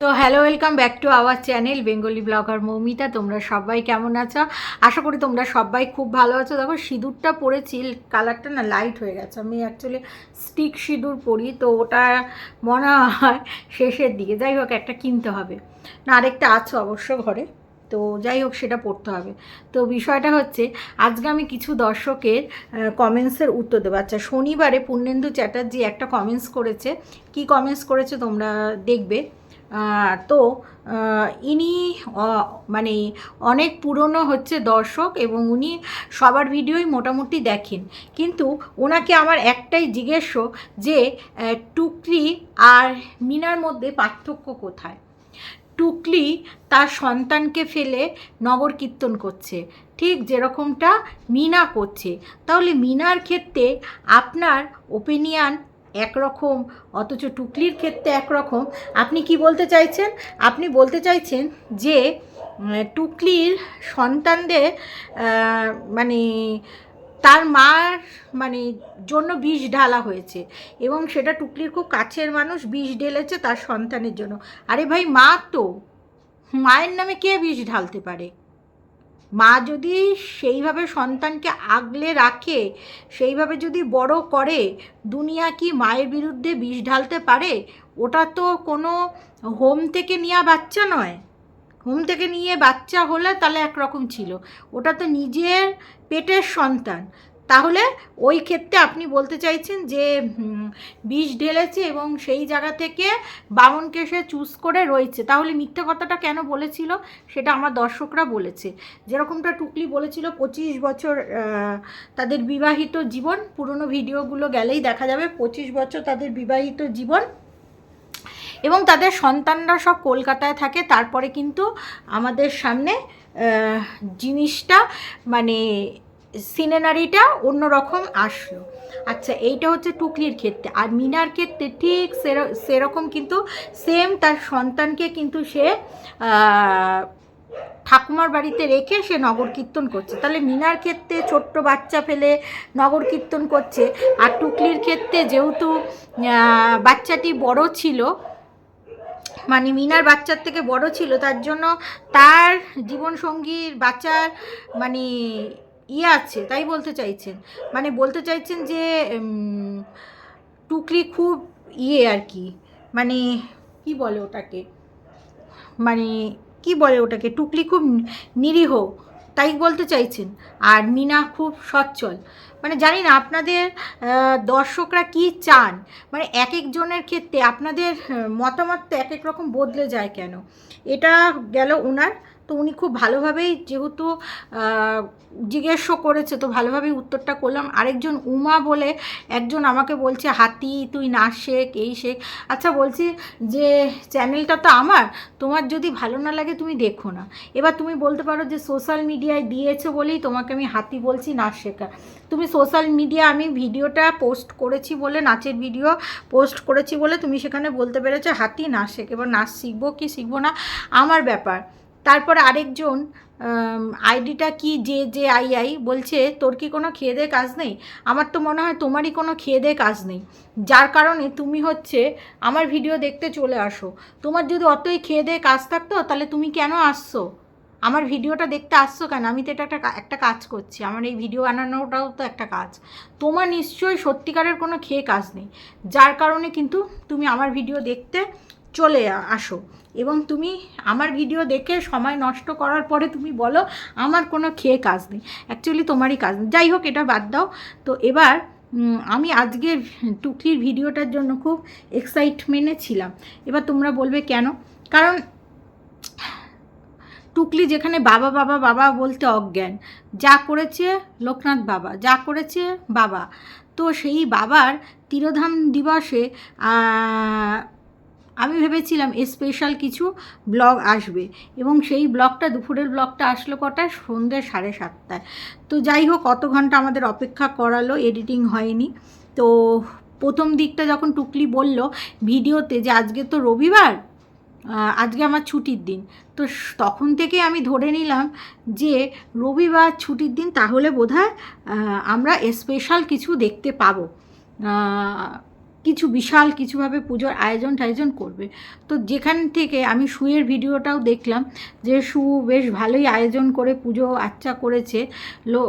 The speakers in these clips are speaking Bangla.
তো hello welcome back to our channel Bengali blogger Moumita তোমরা সবাই কেমন আছো? আশা করি তোমরা সবাই খুব ভালো আছো। দেখো, সিঁদুরটা পরেছি কালারটা না লাইট হয়ে গেছে। আমি অ্যাকচুয়ালি স্টিক সিঁদুর পরি, তো ওটা মনে হয় শেষের দিকে। যাই হোক, একটা কিনতে হবে। না, আরেকটা আছে অবশ্য ঘরে। তো যাই হোক, সেটা পড়তে হবে। তো বিষয়টা হচ্ছে, আজকে আমি কিছু দর্শকের কমেন্টসের উত্তর দেবো। আচ্ছা শনিবারে পূর্ণেন্দু চ্যাটার্জি একটা কমেন্টস করেছে। কি কমেন্টস করেছে তোমরা দেখবে? তো ইনি মানে অনেক পুরনো হচ্ছে দর্শক এবং উনি সবার ভিডিওই মোটামুটি দেখেন। কিন্তু ওনাকে আমার একটাই জিজ্ঞেস যে টুকরি আর মিনার মধ্যে পার্থক্য কোথায়? টুকলি তার সন্তানকে ফেলে নগর কীর্তন করছে। ঠিক যেরকমটা মিনা করছে। তাহলে মিনার ক্ষেত্রে আপনার ওপিনিয়ন একরকম, অথচ টুকলির ক্ষেত্রে একরকম। আপনি কি বলতে চাইছেন? আপনি বলতে চাইছেন যে টুকলির সন্তানদের মানে তার মার মানে জন্য বিষ ঢালা হয়েছে এবং সেটা টুকলির খুব কাছের মানুষ বিষ ঢেলেছে তার সন্তানের জন্য। আরে ভাই, মা তো, মায়ের নামে কে বিষ ঢালতে পারে? মা যদি সেইভাবে সন্তানকে আগলে রাখে, সেইভাবে যদি বড় করে, দুনিয়া কি মায়ের বিরুদ্ধে বিষ ঢালতে পারে? ওটা তো কোনো হোম থেকে নেওয়া বাচ্চা নয়। হোম থেকে নিয়ে বাচ্চা হলে তাহলে একরকম ছিল। ওটা তো নিজের পেটের সন্তান। তাহলে ওই ক্ষেত্রে আপনি বলতে চাইছেন যে বিষ ঢেলেছে এবং সেই জায়গা থেকে বামনকে সে চুজ করে রয়েছে। তাহলে মিথ্যে কথাটা কেন বলেছিল? সেটা আমার দর্শকরা বলেছে। যেরকমটা টুকলি বলেছিল, পঁচিশ বছর তাদের বিবাহিত জীবন, পুরনো ভিডিওগুলো গেলেই দেখা যাবে পঁচিশ বছর তাদের বিবাহিত জীবন এবং তাদের সন্তানরা সব কলকাতায় থাকে। তারপরে কিন্তু আমাদের সামনে জিনিসটা মানে সিনেনারিটা অন্যরকম আসলো। আচ্ছা এইটা হচ্ছে টুকলির ক্ষেত্রে। আর মিনার ক্ষেত্রে ঠিক সের- সেরকম কিন্তু সেম তার সন্তানকে কিন্তু সে ঠাকুমার বাড়িতে রেখে সে নগর কীর্তন করছে। তাহলে মিনার ক্ষেত্রে ছোট্ট বাচ্চা ফেলে নগর কীর্তন করছে। আর টুকলির ক্ষেত্রে যেহেতু বাচ্চাটি বড় ছিল মানে মিনার বাচ্চার থেকে বড় ছিল, তার জন্য তার জীবনসঙ্গীর বাচ্চার মানে ইয়ে আছে, তাই বলতে চাইছেন। মানে বলতে চাইছেন যে টুকলি খুব ইয়ে আর কি মানে কি বলে ওটাকে? মানে কি বলে ওটাকে? টুকলি খুব নিরীহ, তাই বলতে চাইছেন। আর মিনা খুব সচ্ছল। মানে জানি না আপনাদের দর্শকরা কি চান? মানে এক একজনের ক্ষেত্রে আপনাদের মতামত তো এক এক রকম বদলে যায় কেন? এটা গেল ওনার তো উনি খুব ভালোভাবেই যেহেতু আহ, জিজ্ঞেস করেছে তো ভালোভাবেই উত্তরটা করলাম। আরেকজন উমা বলে একজন আমাকে বলছে হাতি তুই নাচ শেখ এই শেখ। আচ্ছা বলছি যে চ্যানেলটা তো আমার তোমার যদি ভালো না লাগে তুমি দেখো না। এবার তুমি বলতে পারো যে সোশ্যাল মিডিয়ায় দিয়েছে বলেই তোমাকে আমি হাতি বলছি নাচ শেখা। তুমি সোশ্যাল মিডিয়া আমি ভিডিওটা পোস্ট করেছি বলে নাচের ভিডিও পোস্ট করেছি বলে তুমি সেখানে বলতে পেরেছ হাতি নাচ শেখ। এবার নাচ শিখব কি শিখব না আমার ব্যাপার। তারপর আরেকজন আইডিটা কি যে যে আই আই বলছে, তোর কি কোনো খেয়ে কাজ নেই? আমার তো মনে হয় তোমারই কোনো খেয়ে কাজ নেই। যার কারণে তুমি হচ্ছে আমার ভিডিও দেখতে চলে আসো। তোমার যদি অতই খেয়ে কাজ থাকতো, তাহলে তুমি কেন আসছো? আমার ভিডিওটা দেখতে আসছো কেন? আমি তো এটা একটা একটা কাজ করছি। আমার এই ভিডিও বানানোটাও তো একটা কাজ। তোমার নিশ্চয়ই সত্যিকারের কোনো খেয়ে কাজ নেই। যার কারণে কিন্তু তুমি আমার ভিডিও দেখতে চলে আসো। এবং তুমি আমার ভিডিও দেখে সময় নষ্ট করার পরে তুমি বলো, আমার কোনো খেয়ে কাজ নেই। অ্যাকচুয়ালি তোমারই কাজ নেই। যাই হোক, এটা বাদ দাও। তো এবার আমি আজকের টুকলির ভিডিওটার জন্য খুব এক্সাইটমেন্টে ছিলাম। এবার তোমরা বলবে কেন? কারণ টুকলি যেখানে বাবা বাবা বাবা বলতে অজ্ঞান। যা করেছে লোকনাথ বাবা, যা করেছে বাবা। তো সেই বাবার তিরোধাম দিবসে আমি ভেবেছিলাম স্পেশাল কিছু ব্লগ আসবে এবং সেই ব্লগটা দুপুরের ব্লগটা আসলো কটায় সন্ধ্যে সাড়ে সাতটায়। তো যাই হোক কত ঘণ্টা আমাদের অপেক্ষা করালো এডিটিং হয়নি। তো প্রথম দিকটা যখন টুকলি বলল ভিডিওতে যে আজকে তো রবিবার আজকে আমার ছুটির দিন। তো তখন থেকে আমি ধরে নিলাম যে রবিবার ছুটির দিন, তাহলে বোধহয় আমরা স্পেশাল কিছু দেখতে পাবো। কিছু বিশাল কিছুভাবে পুজোর আয়োজন টায়োজন করবে। তো যেখান থেকে আমি শুয়ের ভিডিওটাও দেখলাম যে শু বেশ ভালোই আয়োজন করে পুজো আচ্চা করেছে। লো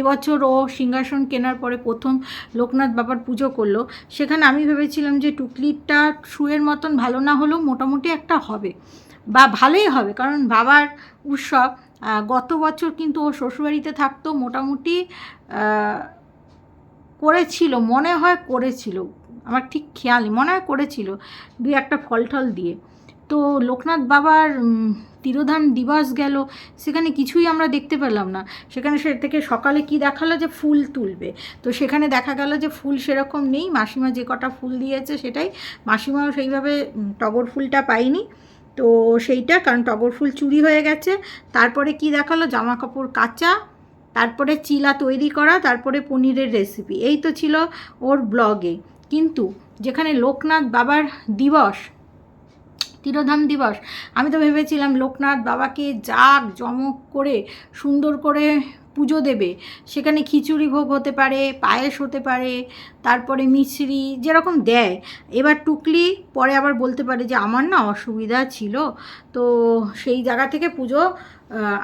এবছর ও সিংহাসন কেনার পরে প্রথম লোকনাথ বাবার পুজো করল। সেখানে আমি ভেবেছিলাম যে টুকলিটা শুয়ের মতন ভালো না হলেও মোটামুটি একটা হবে বা ভালোই হবে, কারণ বাবার উৎসব গত বছর কিন্তু ও শ্বশুরবাড়িতে থাকতো মোটামুটি করেছিল, মনে হয় করেছিল, আমার ঠিক খেয়াল মনে হয় করেছিল দুই একটা ফল টল দিয়ে। তো লোকনাথ বাবার তিরোধান দিবস গেল, সেখানে কিছুই আমরা দেখতে পেলাম না। সেখানে সে থেকে সকালে কি দেখাল যে ফুল তুলবে? তো সেখানে দেখা গেল যে ফুল সেরকম নেই, মাসিমা যে কটা ফুল দিয়েছে সেটাই। মাসিমাও সেইভাবে টগর ফুলটা পাইনি তো সেইটা, কারণ টগর ফুল চুরি হয়ে গেছে। তারপরে কি দেখাল? জামা কাপড় কাচা তারপরে চিলা তৈরি করা, তারপরে পনিরের রেসিপি এই তো ছিল ওর ব্লগে কিন্তু যেখানে লোকনাথ বাবার দিবস, তিরোধাম দিবস, আমি তো ভেবেছিলাম লোকনাথ বাবাকে জাক জমক করে, সুন্দর করে পুজো দেবে। সেখানে খিচুড়ি ভোগ হতে পারে, পায়েস হতে পারে, তারপরে মিছরি যেরকম দেয়। এবার টুকলি পরে আবার বলতে পারে যে, আমার না অসুবিধা ছিল, তো সেই জায়গা থেকে পুজো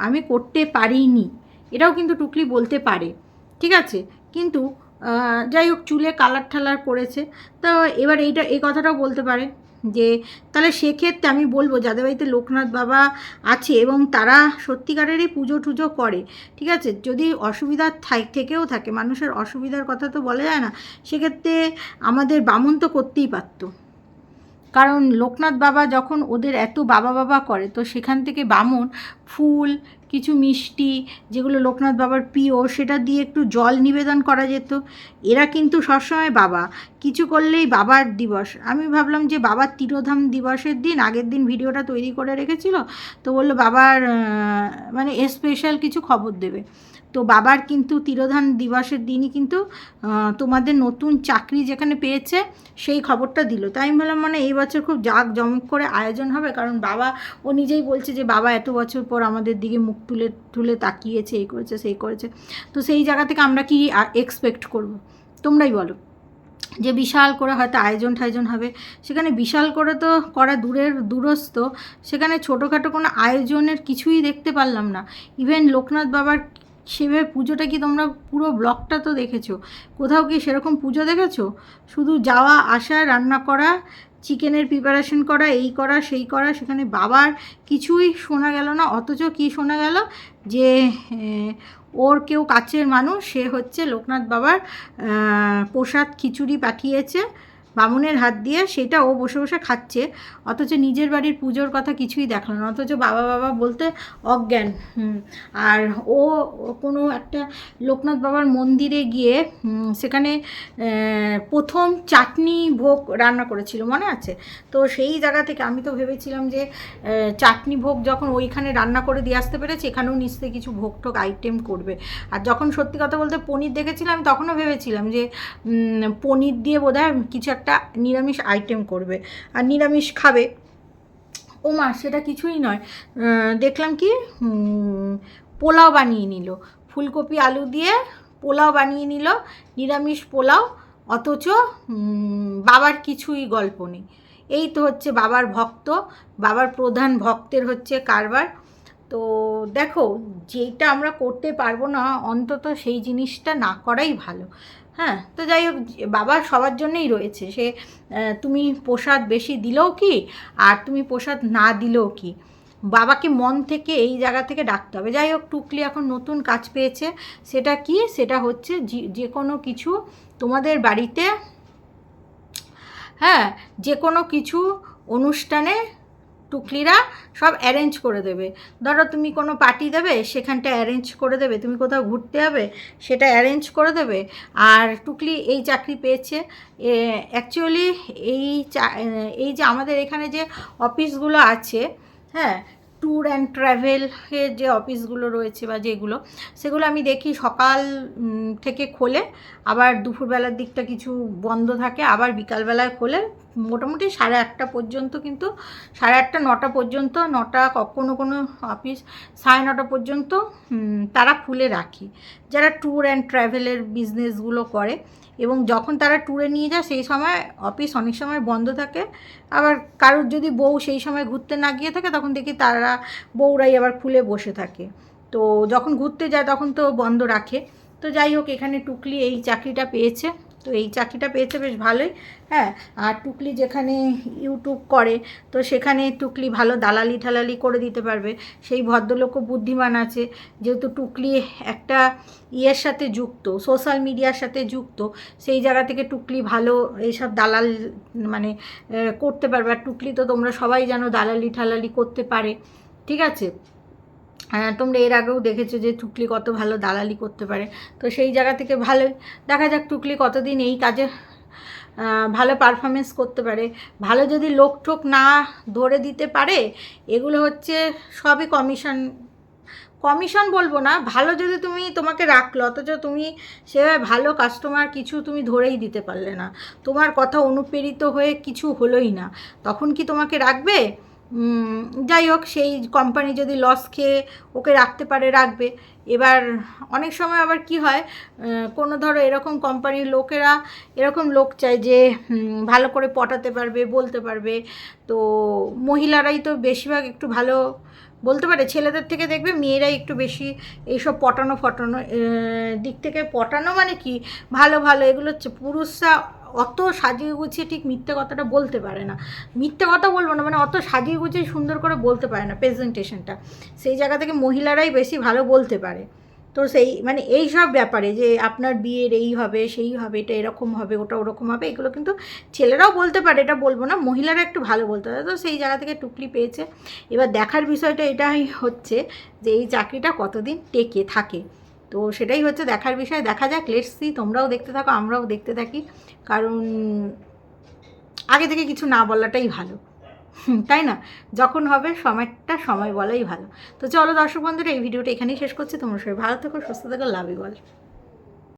আমি করতে পারিনি। এটাও কিন্তু টুকলি বলতে পারে, ঠিক আছে? কিন্তু যাই হোক, চুলে কালার ঠালার করেছে। তো এবার এইটা, এই কথাটাও বলতে পারে যে, তাহলে সেক্ষেত্রে আমি বলব, যাদের বাড়িতে লোকনাথ বাবা আছে এবং তারা সত্যিকারেরই পুজো টুজো করে, ঠিক আছে? যদি অসুবিধা থাক- থেকেও থাকে, মানুষের অসুবিধার কথা তো বলা যায় না, সেক্ষেত্রে আমাদের বামন তো করতেই পারতো। কারণ লোকনাথ বাবা যখন ওদের এত বাবা বাবা করে, তো সেখান থেকে বামন, ফুল, কিছু মিষ্টি, যেগুলো লোকনাথ বাবার প্রিয়, সেটা দিয়ে একটু জল নিবেদন করা যেত। এরা কিন্তু সবসময় বাবা। কিছু করলেই বাবার দিবস। আমি ভাবলাম যে বাবার তিরোধাম দিবসের দিন, আগের দিন ভিডিওটা তৈরি করে রেখেছিল, তো বলল বাবার মানে স্পেশাল কিছু খবর দেবে। তো বাবার কিন্তু তিরোধান দিবসের দিনই কিন্তু তোমাদের নতুন চাকরি যেখানে পেয়েছে, সেই খবরটা দিল। তাই আমি ভাবলাম মানে এই বছর খুব জাঁক জমক করে আয়োজন হবে, কারণ বাবা, ও নিজেই বলছে যে, বাবা, এত বছর পর আমাদের দিকে মুখ তুলে তুলে তাকিয়েছে এই করেছে সেই করেছে। তো সেই জায়গা থেকে আমরা কি এক্সপেক্ট করব? তোমরাই বলো। যে বিশাল করে হয়তো আয়োজন টায়োজন হবে, সেখানে বিশাল করে তো করা দূরের, দূরস্থ, সেখানে ছোটোখাটো কোনো আয়োজনের কিছুই দেখতে পারলাম না। ইভেন লোকনাথ বাবার সেভাবে পুজোটা কি তোমরা পুরো ব্লগটা তো দেখেছ? কোথাও কি সেরকম পুজো দেখেছ? শুধু যাওয়া, আসা, রান্না করা, চিকেনের প্রিপারেশন করা, এই করা, সেই করা, সেখানে বাবার কিছুই শোনা গেল না, অথচ কি শোনা গেল? যে ওর কেউ কাছের মানুষ, সে হচ্ছে লোকনাথ বাবার প্রসাদ খিচুড়ি পাঠিয়েছে বামুনের হাত দিয়ে সেটা ও বসে বসে খাচ্ছে, অথচ নিজের বাড়ির পুজোর কথা কিছুই দেখল না, অথচ বাবা বাবা বলতে অজ্ঞান আর ও কোনো একটা লোকনাথ বাবার মন্দিরে গিয়ে সেখানে প্রথম চাটনি ভোগ রান্না করেছিল, মনে আছে? তো সেই জায়গা থেকে আমি তো ভেবেছিলাম যে চাটনি ভোগ যখন ওইখানে রান্না করে দিয়ে আসতে পেরেছে, এখানেও নিশ্চয়ই কিছু ভোগ টোক আইটেম করবে। আর যখন সত্যি কথা বলতে পনির দেখেছিলাম, তখনও ভেবেছিলাম যে পনির দিয়ে বোধহয় কিছু একটা নিরামিষ আইটেম করবে। আর নিরামিষ খাবে। ও মা সেটা কিছুই নয়। দেখলাম কি? পোলাও বানিয়ে নিল। ফুলকপি, আলু দিয়ে পোলাও বানিয়ে নিল। নিরামিষ পোলাও, অথচ বাবার কিছুই গল্প নেই। এই তো হচ্ছে বাবার ভক্ত। বাবার প্রধান ভক্তের হচ্ছে কারবার। তো দেখো, যেটা আমরা করতে পারব না, অন্তত সেই জিনিসটা না করাই ভালো। হ্যাঁ তো যাই হোক, বাবা সবার জন্যই রয়েছে। সে তুমি প্রসাদ বেশি দিলেও কি, আর তুমি প্রসাদ না দিলেও কি? বাবাকে মন থেকে এই জায়গা থেকে ডাকতে হবে। যাই হোক, টুকলি এখন নতুন কাজ পেয়েছে। সেটা কি? সেটা হচ্ছে যে- কোনো কিছু তোমাদের বাড়িতে হ্যাঁ যে কোনো কিছু অনুষ্ঠানে টুকলিরা সব অ্যারেঞ্জ করে দেবে। ধরো তুমি কোনো পার্টি দেবে, সেখানটা অ্যারেঞ্জ করে দেবে, তুমি কোথাও ঘুরতে যাবে সেটা অ্যারেঞ্জ করে দেবে। আর টুকলি এই চাকরি পেয়েছে। অ্যাকচুয়ালি এই এই যে আমাদের এখানে যে অফিসগুলো আছে হ্যাঁ ট্যুর অ্যান্ড ট্রাভেলের যে অফিসগুলো রয়েছে বা যেগুলো, সেগুলো আমি দেখি সকাল থেকে খোলে, আবার দুপুরবেলার দিকটা কিছু বন্ধ থাকে, আবার বিকালবেলায় খোলে মোটামুটি সাড়ে আটটা পর্যন্ত কিন্তু, সাড়ে আটটা, নটা পর্যন্ত, নটা কখনো কোনো অফিস সাড়ে নটা পর্যন্ত তারা খুলে রাখি। যারা ট্যুর অ্যান্ড ট্রাভেলের বিজনেসগুলো করে এবং যখন তারা ট্যুরে নিয়ে যায়, সেই সময় অফিস অনেক সময় বন্ধ থাকে। আবার কারোর যদি বউ সেই সময় ঘুরতে না গিয়ে থাকে, তখন দেখি তারা বউরাই আবার খুলে বসে থাকে। তো যখন ঘুরতে যায়, তখন তো বন্ধ রাখে। তো যাই হোক, এখানে টুকলি এই চাকরিটা পেয়েছে। তো এই চাকরিটা পেয়েছে বেশ ভালোই হ্যাঁ আর টুকলি যেখানে ইউটিউব করে, তো সেখানে টুকলি ভালো দালালি ঠালালি করে দিতে পারবে। সেই ভদ্রলোকও বুদ্ধিমান আছে, যেহেতু টুকলি একটা ইয়ের সাথে যুক্ত সোশ্যাল মিডিয়ার সাথে যুক্ত, সেই জায়গা থেকে টুকলি ভালো এইসব দালাল মানে করতে পারবে। আর টুকলি তো তোমরা সবাই জানো দালালি ঠালালি করতে পারে, ঠিক আছে? তোমরা এর আগেও দেখেছ যে টুকলি কত ভালো দালালি করতে পারে। তো সেই জায়গা থেকে ভালোই দেখা যাক টুকলি কতদিন এই কাজে ভালো পারফরমেন্স করতে পারে। ভালো যদি লোক টোক না ধরে দিতে পারে, এগুলো হচ্ছে সবই কমিশন কমিশন বলব না, ভালো যদি তুমি তোমাকে রাখল, অথচ তুমি সেভাবে ভালো কাস্টমার কিছু তুমি ধরেই দিতে পারলে না। তোমার কথা অনুপ্রেরিত হয়ে কিছু হলোই না। তখন কি তোমাকে রাখবে? যাই হোক, সেই কোম্পানি যদি লস খেয়ে ওকে রাখতে পারে, রাখবে। এবার অনেক সময় আবার কি হয় কোনো ধরো এরকম কোম্পানির লোকেরা এরকম লোক চায় যে ভালো করে পটাতে পারবে, বলতে পারবে। তো মহিলারাই তো বেশিরভাগ একটু ভালো বলতে পারে, ছেলেদের থেকে দেখবে মেয়েরাই একটু বেশি এইসব পটানো ফটানো দিক থেকে পটানো মানে কি? ভালো ভালো, এগুলো হচ্ছে পুরুষরা অত সাজিয়ে গুছিয়ে ঠিক মিথ্যে কথাটা বলতে পারে না। মিথ্যে কথা বলব না মানে অত সাজিয়ে গুছিয়ে সুন্দর করে বলতে পারে না প্রেজেন্টেশনটা সেই জায়গা থেকে মহিলারাই বেশি ভালো বলতে পারে। তো সেই মানে এই সব ব্যাপারে যে আপনার বিয়ের এই হবে, সেই হবে, এটা এরকম হবে, ওটা ওরকম হবে, এগুলো কিন্তু ছেলেরাও বলতে পারে, এটা বলব না, মহিলারা একটু ভালো বলতে পারে। তো সেই জায়গা থেকে টুকলি পেয়েছে। এবার দেখার বিষয়টা এটাই হচ্ছে যে এই চাকরিটা কতদিন টেকে থাকে। তো সেটাই হচ্ছে দেখার বিষয়। দেখা যাক লেটস তোমরাও দেখতে থাকো, আমরাও দেখতে থাকি। কারণ আগে থেকে কিছু না বলাটাই ভালো। তাই না? যখন হবে সময়টা সময় বলাই ভালো। তো চলো দর্শক বন্ধুরা, এই ভিডিওটা এখানেই শেষ করছি। তোমরা সবাই ভালো থেকো, সুস্থ থাকো লাভই বল